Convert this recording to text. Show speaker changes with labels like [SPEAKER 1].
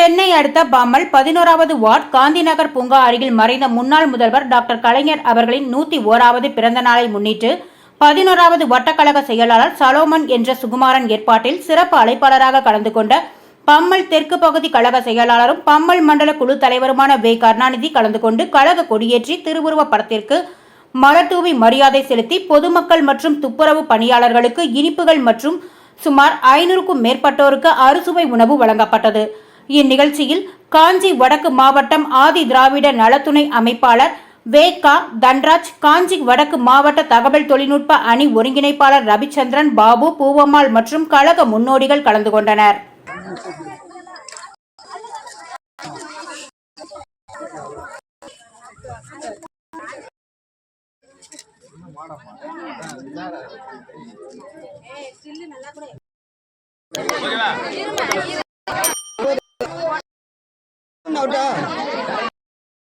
[SPEAKER 1] சென்னை அடுத்த பம்மல் பதினோராவது வார்டு காந்திநகர் பூங்கா அருகில் மறைந்த முன்னாள் முதல்வர் டாக்டர் கலைஞர் அவர்களின் நூத்தி ஓராவது பிறந்த நாளை முன்னிட்டு பதினோராவது வட்டக்கழக செயலாளர் சலோமன் என்ற சுகுமாரன் ஏற்பாட்டில் சிறப்பு அழைப்பாளராக கலந்து கொண்ட பம்மல் தெற்கு பகுதி கழக செயலாளரும் பம்மல் மண்டல குழு தலைவருமான வே. கருணாநிதி கலந்து கொண்டு கழக கொடியேற்றி திருவுருவ படத்திற்கு மலர்தூவி மரியாதை செலுத்தி பொதுமக்கள் மற்றும் துப்புரவு பணியாளர்களுக்கு இனிப்புகள் மற்றும் சுமார் ஐநூறுக்கும் மேற்பட்டோருக்கு அறுசுவை உணவு வழங்கப்பட்டது. இந்நிகழ்ச்சியில் காஞ்சி வடக்கு மாவட்டம் ஆதி திராவிட நலத்துணை அமைப்பாளர் வேகா தன்ராஜ் காஞ்சி வடக்கு மாவட்ட தகவல் தொழில்நுட்ப அணி ஒருங்கிணைப்பாளர் ரவிச்சந்திரன் பாபு பூவம்மாள் மற்றும் கழக முன்னோடிகள் கலந்து கொண்டனர்.
[SPEAKER 2] না ওটা